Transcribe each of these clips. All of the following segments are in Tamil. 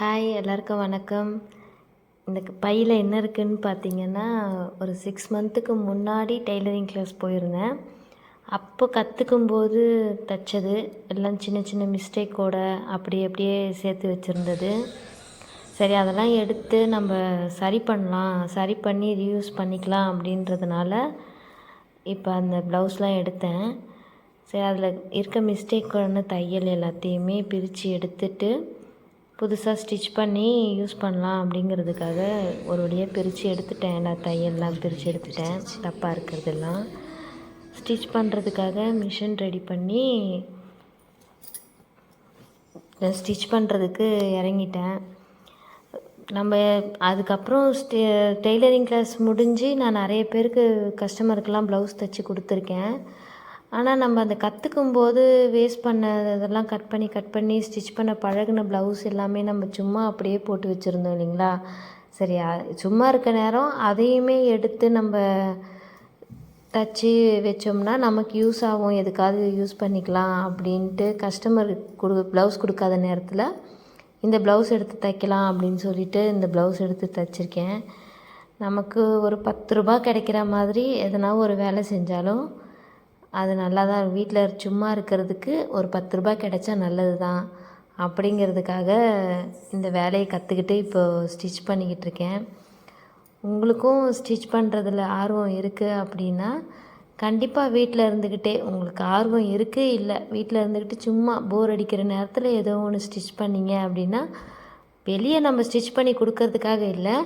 ஹாய் எல்லாருக்கும் வணக்கம். இந்த பையில் என்ன இருக்குன்னு பார்த்தீங்கன்னா ஒரு சிக்ஸ் மந்த்துக்கு முன்னாடி டெய்லரிங் கிளாஸ் போயிருந்தேன். அப்போ கற்றுக்கும்போது தைச்சது. எல்லாம் சின்ன சின்ன மிஸ்டேக்கோட அப்படி அப்படியே சேர்த்து வச்சுருந்தது. சரி அதெல்லாம் எடுத்து நம்ம சரி பண்ணலாம். சரி பண்ணி ரீயூஸ் பண்ணிக்கலாம் அப்படின்றதுனால இப்போ அந்த ப்ளவுஸ்லாம் எடுத்தேன். சரி அதில் இருக்க மிஸ்டேக்கான தையல் எல்லாத்தையுமே பிரித்து எடுத்துட்டு புதுசாக ஸ்டிச் பண்ணி யூஸ் பண்ணலாம் அப்படிங்கிறதுக்காக ஒரு வழியாக பிரித்து எடுத்துட்டேன். நான் தையல்லாம் பிரித்து எடுத்துட்டேன். தப்பாக இருக்கிறதெல்லாம். ஸ்டிச் பண்ணுறதுக்காக மிஷின் ரெடி பண்ணி ஸ்டிச் பண்ணுறதுக்கு இறங்கிட்டேன். நம்ம அதுக்கப்புறம் ஸ்டே டெய்லரிங் கிளாஸ் முடிஞ்சு நான் நிறைய பேருக்கு கஸ்டமருக்கெல்லாம் ப்ளவுஸ் தைச்சி கொடுத்துருக்கேன். ஆனால் நம்ம அந்த கற்றுக்கும் போது வேஸ்ட் பண்ண இதெல்லாம் கட் பண்ணி கட் பண்ணி ஸ்டிச் பண்ண பழகின ப்ளவுஸ் எல்லாமே நம்ம சும்மா அப்படியே போட்டு வச்சுருந்தோம் இல்லைங்களா? சரியா சும்மா இருக்க நேரம் அதையுமே எடுத்து நம்ம தச்சு வச்சோம்னா நமக்கு யூஸ் ஆகும். எதுக்காவது யூஸ் பண்ணிக்கலாம் அப்படின்ட்டு கஸ்டமர் கொடு ப்ளவுஸ் கொடுக்காத நேரத்தில் இந்த ப்ளவுஸ் எடுத்து தைக்கலாம் அப்படின்னு சொல்லிட்டு இந்த ப்ளவுஸ் எடுத்து தைச்சிருக்கேன். நமக்கு ஒரு பத்து ரூபா கிடைக்கிற மாதிரி எதனா ஒரு வேலை செஞ்சாலும் அது நல்லா தான் வீட்டில் சும்மா இருக்கிறதுக்கு ஒரு பத்து ரூபாய் கிடைச்சா நல்லது தான் அப்படிங்கிறதுக்காக இந்த வேலையை கற்றுக்கிட்டு இப்போது ஸ்டிச் பண்ணிக்கிட்டு இருக்கேன். உங்களுக்கும் ஸ்டிச் பண்ணுறதுல ஆர்வம் இருக்குது அப்படின்னா கண்டிப்பாக வீட்டில் இருந்துக்கிட்டே உங்களுக்கு ஆர்வம் இருக்குது இல்லை. வீட்டில் இருந்துக்கிட்டு சும்மா போர் அடிக்கிற நேரத்தில் ஏதோ ஒன்று ஸ்டிச் பண்ணீங்க அப்படின்னா வெளியே நம்ம ஸ்டிச் பண்ணி கொடுக்கறதுக்காக இல்லை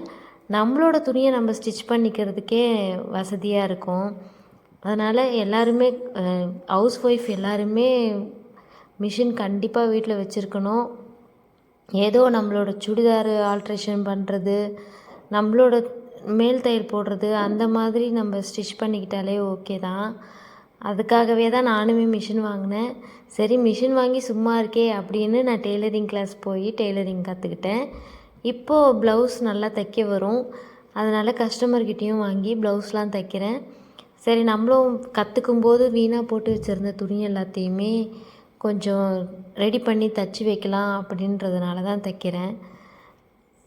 நம்மளோட துணியை நம்ம ஸ்டிச் பண்ணிக்கிறதுக்கே வசதியாக இருக்கும். அதனால் எல்லாருமே ஹவுஸ் ஒய்ஃப் எல்லாருமே மிஷின் கண்டிப்பாக வீட்டில் வச்சுருக்கணும். ஏதோ நம்மளோட சுடிதார் ஆல்ட்ரேஷன் பண்ணுறது நம்மளோட மேல் தையல் போடுறது அந்த மாதிரி நம்ம ஸ்டிச் பண்ணிக்கிட்டாலே ஓகே தான். அதுக்காகவே தான் நானுமே மிஷின் வாங்கினேன். சரி மிஷின் வாங்கி சும்மா இருக்கே அப்படின்னு நான் டெய்லரிங் கிளாஸ் போய் டெய்லரிங் கற்றுக்கிட்டேன் இப்போது ப்ளவுஸ் நல்லா தைக்க வரும். அதனால் கஸ்டமர்கிட்டேயும் வாங்கி ப்ளவுஸ்லாம் தைக்கிறேன். சரி நம்மளும் கற்றுக்கும் போது வீணாக போட்டு வச்சுருந்த துணி எல்லாத்தையுமே கொஞ்சம் ரெடி பண்ணி தச்சு வைக்கலாம் அப்படின்றதுனால தான் தைக்கிறேன்.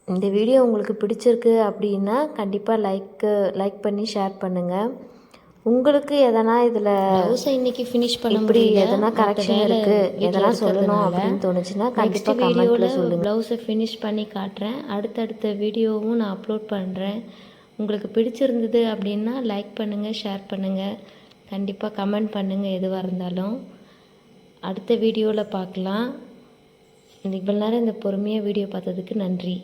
இந்த வீடியோ உங்களுக்கு பிடிச்சிருக்கு அப்படின்னா கண்டிப்பாக லைக்கு லைக் பண்ணி ஷேர் பண்ணுங்கள் உங்களுக்கு எதனா இதில் இன்னைக்கு ஃபினிஷ் பண்ண இப்படி எதனா கரெக்ஷன் இருக்குது எதனா சொல்லணும் அப்படின்னு தோணுச்சுன்னா கண்டிப்பாக கமெண்ட்டில் வீடியோவில் சொல்லுங்கள் ப்ளவுஸை ஃபினிஷ் பண்ணி காட்டுறேன். அடுத்தடுத்த வீடியோவும் நான் அப்லோட் பண்ணுறேன் உங்களுக்கு பிடிச்சிருந்தது அப்படின்னா லைக் பண்ணுங்கள் ஷேர் பண்ணுங்கள் கண்டிப்பாக கமெண்ட் பண்ணுங்கள் எதுவாக இருந்தாலும். அடுத்த வீடியோவில் பார்க்கலாம். இவ்வளோ நேரம் இந்த பொறுமையாக வீடியோ பார்த்ததுக்கு நன்றி.